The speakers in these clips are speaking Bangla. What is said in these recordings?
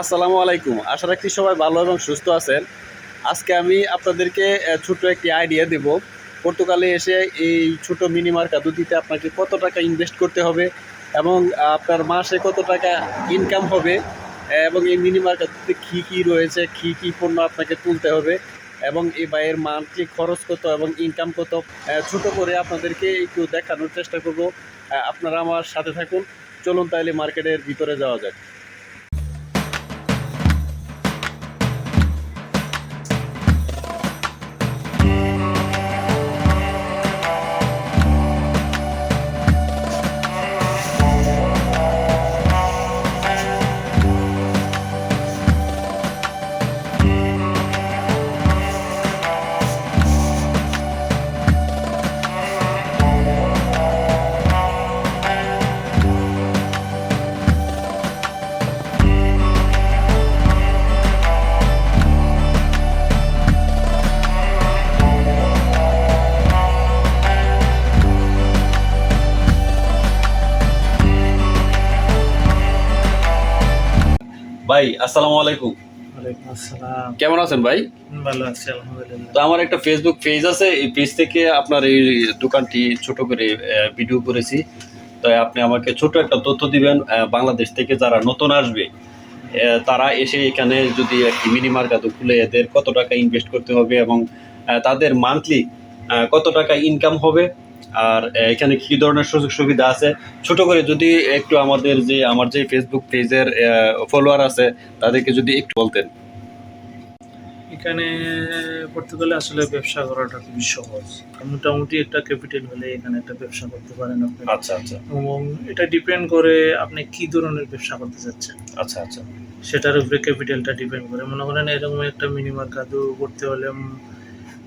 আসসালামু আলাইকুম। আশা রাখছি সবাই ভালো এবং সুস্থ আছেন। আজকে আমি আপনাদেরকে ছোট্ট একটি আইডিয়া দেব। পর্তুগালে এসে এই ছোট মিনি মার্কা দুটিতে আপনাকে কত টাকা ইনভেস্ট করতে হবে এবং আপনার মাসে কত টাকা ইনকাম হবে এবং এই মিনি মার্কাতে কী কী রয়েছে, কী কী পণ্য আপনাকে তুলতে হবে এবং এই বাইয়ের মান্থলি খরচ কত এবং ইনকাম কত ছোট করে আপনাদেরকে একটু দেখানোর চেষ্টা করব। আপনারা আমার সাথে থাকুন। চলুন তাহলে মার্কেটের ভিতরে যাওয়া যাক। ভাই আসসালামু আলাইকুম। কেমন আছেন ভাই? ভালো আছি আলহামদুলিল্লাহ। তো আমার একটা ফেসবুক পেজ আছে এই পেজ থেকে আপনার এই দোকানটি ছোট করে ভিডিও করেছি। তো আপনি আমাকে ছোট একটা তথ্য দিবেন বাংলাদেশ থেকে যারা নতুন আসবে তারা এসে এখানে যদি একটি মিনি মার্কেট খুলে এদের কত টাকা ইনভেস্ট করতে হবে এবং তাদের মান্থলি কত টাকা ইনকাম হবে আর এখানে কি ধরনের সুযোগ সুবিধা আছে? ছোট করে যদি একটু আমাদের যে আমার যে ফেসবুক পেজের ফলোয়ার আছে তাদেরকে যদি একটু বলতেন। এখানে পর্তুগালে আসলে ব্যবসা করাটা খুবই সহজ। মোটামুটি একটা ক্যাপিটাল হলে এখানে একটা ব্যবসা করতে পারেন আপনি। আচ্ছা আচ্ছা। এবং এটা ডিপেন্ড করে আপনি কি ধরনের ব্যবসা করতে চাচ্ছেন। আচ্ছা আচ্ছা। সেটার উপরে ক্যাপিটালটা ডিপেন্ড করে। মনে করেন এরকম একটা মিনিমাম কাদু করতে হলে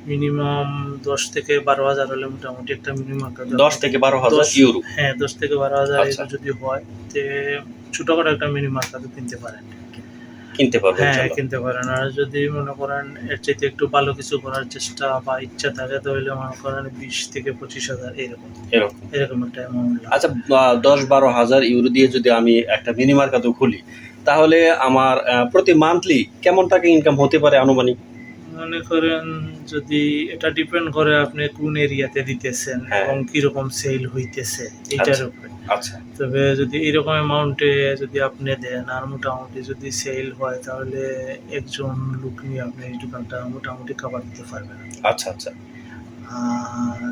মিনিমাম দশ থেকে বারো হাজার হলে মোটামুটি একটা মিনিমাম দশ থেকে বারো হাজার ইউরো। হ্যাঁ দশ থেকে বারো হাজার আচ্ছা। এগুলো যদি হয় তে ছোটখাটো একটা মিনিমাম কাদু কিনতে পারেন। কিনতে পারবেন হ্যাঁ কিনতে পারেন। আর যদি মনে করেন এর চাইতে একটু ভালো কিছু করার চেষ্টা বা ইচ্ছা থাকে তাহলে মনে করেন বিশ থেকে পঁচিশ হাজার এরকম। এরকম। এরকম একটা অ্যামাউন্ট আচ্ছা দশ বারো হাজার ইউরো দিয়ে যদি আমি একটা মিনি মার্কেট খুলি তাহলে আমার প্রতি মান্থলি কেমন টাকা ইনকাম হতে পারে আনুমানিক? মনে করেন যদি এটা ডিপেন্ড করে আপনি কোন এরিয়াতে দিতেছেন হ্যাঁ। এবং কীরকম সেল হইতেছে এইটার আচ্ছা। উপরে আচ্ছা তবে যদি এরকম অ্যামাউন্টে যদি আপনি দেন আর মোটামুটি যদি সেল হয় তাহলে একজন লোক নিয়ে আপনি এই দোকানটা মোটামুটি কাভার দিতে পারবেন আচ্ছা আচ্ছা আর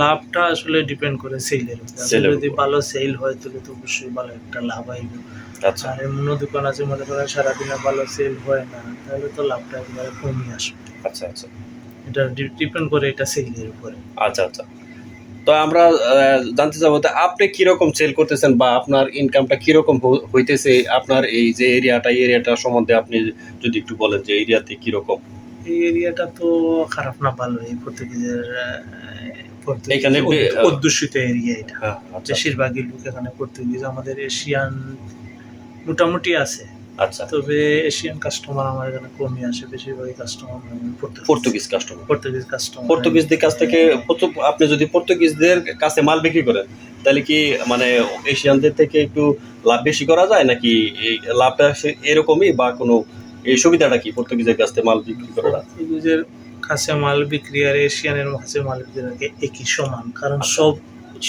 লাভটা আসলে ডিপেন্ড করে সেলের উপর। যদি ভালো সেল হয় তাহলে তো অবশ্যই ভালো একটা লাভ আইবে আচ্ছা। আর এমন দোকান আছে মনে করেন সারাদিনে ভালো সেল হয় না তাহলে তো লাভটা একবারে কমই আসবে। আচ্ছা আচ্ছা। এটা ডিপেন্ড করে এটা সেলের উপরে। আচ্ছা আচ্ছা। তো আমরা জানতে চাবো তা আপনি কীরকম সেল করতেছেন বা আপনার ইনকামটা কীরকম হইতেছে? আপনার এই যে এরিয়াটা এই এরিয়াটা সম্বন্ধে আপনি যদি একটু বলেন যে এরিয়াতে কীরকম? এই এরিয়াটা তো খারাপ না ভালো এই পর্তুগিজের এখানে অধ্যুষিত এরিয়া এটা। হ্যাঁ আচ্ছা বেশিরভাগই লোক এখানে পর্তুগিজ। আমাদের এশিয়ান মোটামুটি আছে। আচ্ছা। তবে এশিয়ান কাস্টমার আমার এখানে কমই আসে। বেশিরভাগই customer Portuguese. Customer Portuguese customer পর্তুগিজদের কাছ থেকে পর্তু- আপনি যদি পর্তুগিজদের কাছে মাল বিক্রি করেন তাহলে কি মানে এশিয়ানদের থেকে একটু লাভ বেশি করা যায়? নাকি এই লাভটা এরকমই বা কোনো এই সুবিধাটা কি? পর্তুগিজের কাছ মাল বিক্রি করাটা পর্তুগিজের কাছে মাল বিক্রি আর এশিয়ানের কাছে মাল বিক্রি একই সমান কারণ আচ্ছা। সব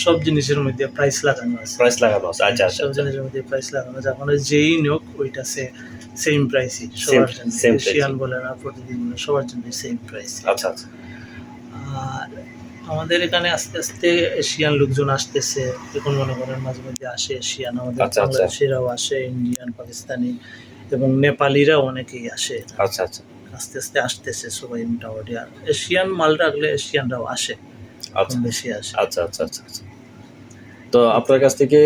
সব জিনিসের মধ্যে প্রাইস লাগানো আছে। প্রাইস লাগানো আছে আচ্ছা আচ্ছা সব জিনিসের মধ্যে প্রাইস লাগানো আছে। এখন যেই নোক ওইটা সে সেম প্রাইসই সবার জন্য। এশিয়ান বলে না প্রতিদিন সবার জন্য সেম প্রাইস আচ্ছা আচ্ছা। আর আমাদের এখানে আস্তে আস্তে এশিয়ান লোকজন আসতেছে। এখন মনে করেন মাঝে মধ্যে আসে এশিয়ান। আমাদের আচ্ছা, আচ্ছা। বাংলাদেশিরাও আসে ইন্ডিয়ান পাকিস্তানি। এবং নেপালিরা অনেকেই আসে। আচ্ছা আচ্ছা। আস্তে আস্তে আসতেছে সবাই মোটামুটি আর এশিয়ান মাল রাখলে এশিয়ানরাও আসে আচ্ছা। বেশি আসে। আচ্ছা আচ্ছা আচ্ছা আচ্ছা। তো আপনার কাছ থেকে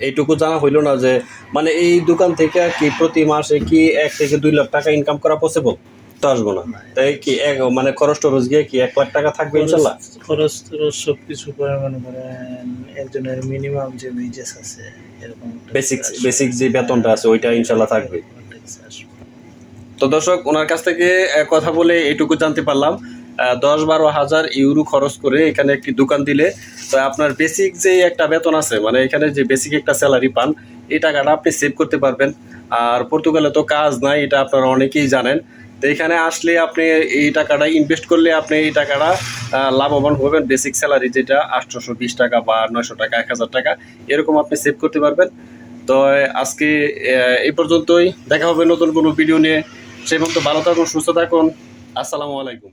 এইটুকু জানা হইল না যে মানে এই দোকান থেকে কি প্রতি মাসে কি এক থেকে দুই লাখ টাকা ইনকাম করা পসিবল আসব না তাই কি এক মানে খরচ টরচ গিয়ে কি এক লাখ টাকা থাকবে ইনশাল্লাহ? খরচ- টরচ সব কিছু করে মনে করেন একজনের মিনিমাম যে ওয়েজেস আছে এরকম বেসিক বেসিক যে বেতনটা আছে ওইটা ইনশাল্লাহ থাকবে। তো দর্শক ওনার কাছ থেকে কথা বলে এটুকু জানতে পারলাম। দশ বারো হাজার ইউরো খরচ করে এখানে একটি দোকান দিলে তো আপনার বেসিক যে একটা বেতন আছে মানে এখানে যে বেসিক একটা স্যালারি পান এই টাকাটা আপনি সেভ করতে পারবেন। আর পর্তুগালে তো কাজ নাই এটা আপনারা অনেকেই জানেন। তো এখানে আসলে আপনি এই টাকাটা ইনভেস্ট করলে আপনি এই টাকাটা লাভবান হবেন। বেসিক স্যালারি যেটা আটশোশো বিশ টাকা বা নয়শো টাকা, এক হাজার টাকা, এরকম আপনি সেভ করতে পারবেন। তো, আজকে এই পর্যন্তই। দেখা হবে নতুন কোনো ভিডিও নিয়ে। সেই মতো ভালো থাকুন, সুস্থ থাকুন। আসসালামু আলাইকুম।